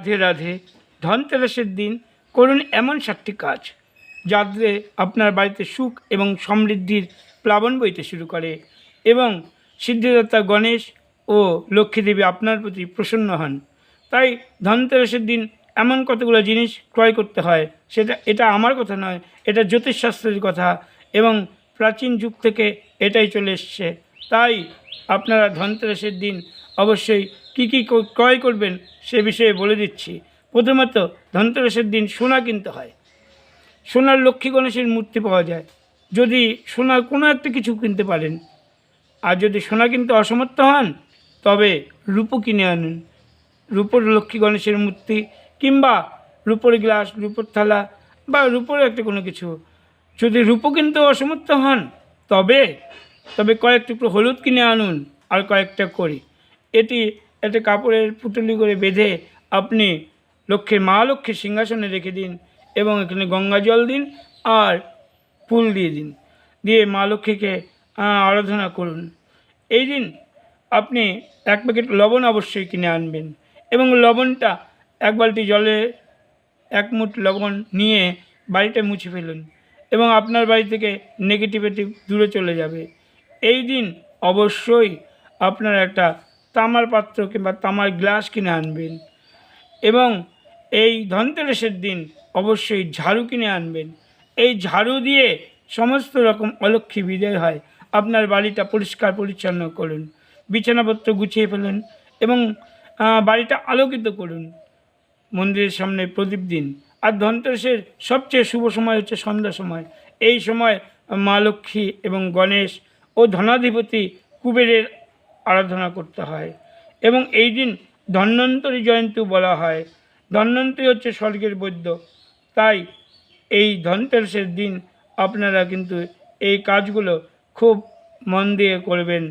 রাধে রাধে, ধনতেরাসের দিন করুন এমন সাতটি কাজ, যাতে আপনার বাড়িতে সুখ এবং সমৃদ্ধির প্লাবন বইতে শুরু করে এবং সিদ্ধিদাতা গণেশ ও লক্ষ্মীদেবী আপনার প্রতি প্রসন্ন হন। তাই ধনতেরাসের দিন এমন কতগুলো জিনিস ক্রয় করতে হয়, সেটা, এটা আমার কথা নয়, এটা জ্যোতিষশাস্ত্রের কথা এবং প্রাচীন যুগ থেকে এটাই চলে এসছে। তাই আপনারা ধনতেরাসের দিন অবশ্যই কী কী ক্রয় করবেন সে বিষয়ে বলে দিচ্ছি। প্রথমত, ধনতেরাসের দিন সোনা কিনতে হয়। সোনার লক্ষ্মী গণেশের মূর্তি পাওয়া যায়। যদি সোনার কোনো একটা কিছু কিনতে পারেন, আর যদি সোনা কিনতে অসমর্থ হন, তবে রূপো কিনে আনুন। রূপোর লক্ষ্মী গণেশের মূর্তি, কিংবা রূপোর গ্লাস, রূপোর থালা, বা রূপোর একটা কোনো কিছু। যদি রূপো কিনতে অসমর্থ হন, তবে তবে কয়েক টুকরো হলুদ কিনে আনুন আর কয়েকটা করি। এটি একটা কাপড়ের পুটুলি করে বেঁধে আপনি লক্ষ্মীর মা লক্ষ্মীর সিংহাসনে রেখে দিন এবং এখানে গঙ্গা জল দিন আর ফুল দিয়ে দিন। দিয়ে মা লক্ষ্মীকে আরাধনা করুন। এই দিন আপনি এক প্যাকেট লবণ অবশ্যই কিনে আনবেন এবং লবণটা এক বালতি জলে এক মুঠ লবণ নিয়ে বাড়িটা মুছে ফেলুন এবং আপনার বাড়ি থেকে নেগেটিভিটি দূরে চলে যাবে। এই দিন অবশ্যই আপনার একটা তামার পাত্র কিংবা তামার গ্লাস কিনে আনবেন। এবং এই ধনতেরাসের দিন অবশ্যই ঝাড়ু কিনে আনবেন। এই ঝাড়ু দিয়ে সমস্ত রকম অলক্ষী বিদায় হয়। আপনার বাড়িটা পরিষ্কার পরিচ্ছন্ন করুন, বিছানাপত্র গুছিয়ে ফেলুন এবং বাড়িটা আলোকিত করুন। মন্দিরের সামনে প্রদীপ দিন। আর ধনতেরাসের সবচেয়ে শুভ সময় হচ্ছে সন্ধ্যা সময়। এই সময় মা লক্ষ্মী এবং গণেশ ও ধনাধিপতি কুবেরের আরাধনা করতে হয়। এবং এই দিন ধন্বন্তরী জয়ন্তী বলা হয়। ধন্বন্তরী হচ্ছে স্বর্গের বৈদ্য। তাই এই ধনতেরসের দিন আপনারা কিন্তু এই কাজগুলো খুব মন দিয়ে করবেন।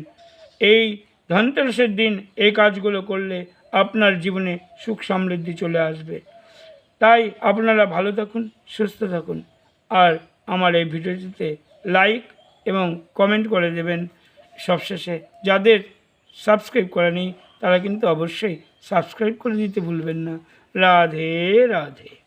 এই ধনতেরসের দিন এই কাজগুলো করলে আপনার জীবনে সুখ সমৃদ্ধি চলে আসবে। তাই আপনারা ভালো থাকুন, সুস্থ থাকুন। আর আমার এই ভিডিওটিতে লাইক এবং কমেন্ট করে দেবেন সবশেষে। যাদের সাবস্ক্রাইব করেনি তারা কিন্তু অবশ্যই সাবস্ক্রাইব করে দিতে ভুলবেন না। রাধে রাধে।